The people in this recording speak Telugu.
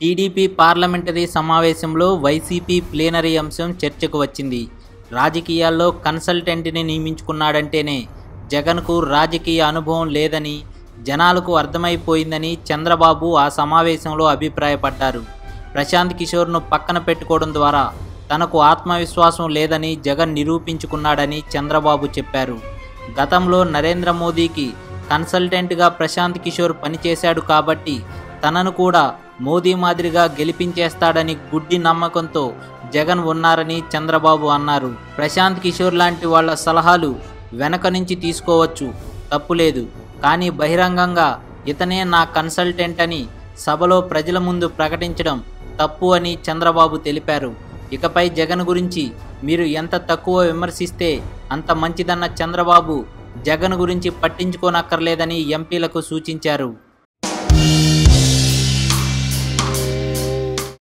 టీడీపీ పార్లమెంటరీ సమావేశంలో వైసీపీ ప్లేనరీ అంశం చర్చకు వచ్చింది. రాజకీయాల్లో కన్సల్టెంట్ని నియమించుకున్నాడంటేనే జగన్కు రాజకీయ అనుభవం లేదని జనాలకు అర్థమైపోయిందని చంద్రబాబు ఆ సమావేశంలో అభిప్రాయపడ్డారు. ప్రశాంత్ కిషోర్ను పక్కన పెట్టుకోవడం ద్వారా తనకు ఆత్మవిశ్వాసం లేదని జగన్ నిరూపించుకున్నాడని చంద్రబాబు చెప్పారు. గతంలో నరేంద్ర మోదీకి కన్సల్టెంట్గా ప్రశాంత్ కిషోర్ పనిచేశాడు కాబట్టి తనను కూడా మోదీ మాదిరిగా గెలిపించేస్తాడని గుడ్డి నమ్మకంతో జగన్ ఉన్నారని చంద్రబాబు అన్నారు. ప్రశాంత్ కిషోర్ లాంటి వాళ్ళ సలహాలు వెనక నుంచి తీసుకోవచ్చు. తప్పులేదు కానీ బహిరంగంగా ఇతనే నా కన్సల్టెంట్ అని సభలో ప్రజల ముందు ప్రకటించడం తప్పు అని చంద్రబాబు తెలిపారు. ఇకపై జగన్ గురించి మీరు ఎంత తక్కువ విమర్శిస్తే అంత మంచిదన్న చంద్రబాబు జగన్ గురించి పట్టించుకోనక్కర్లేదని ఎంపీలకు సూచించారు.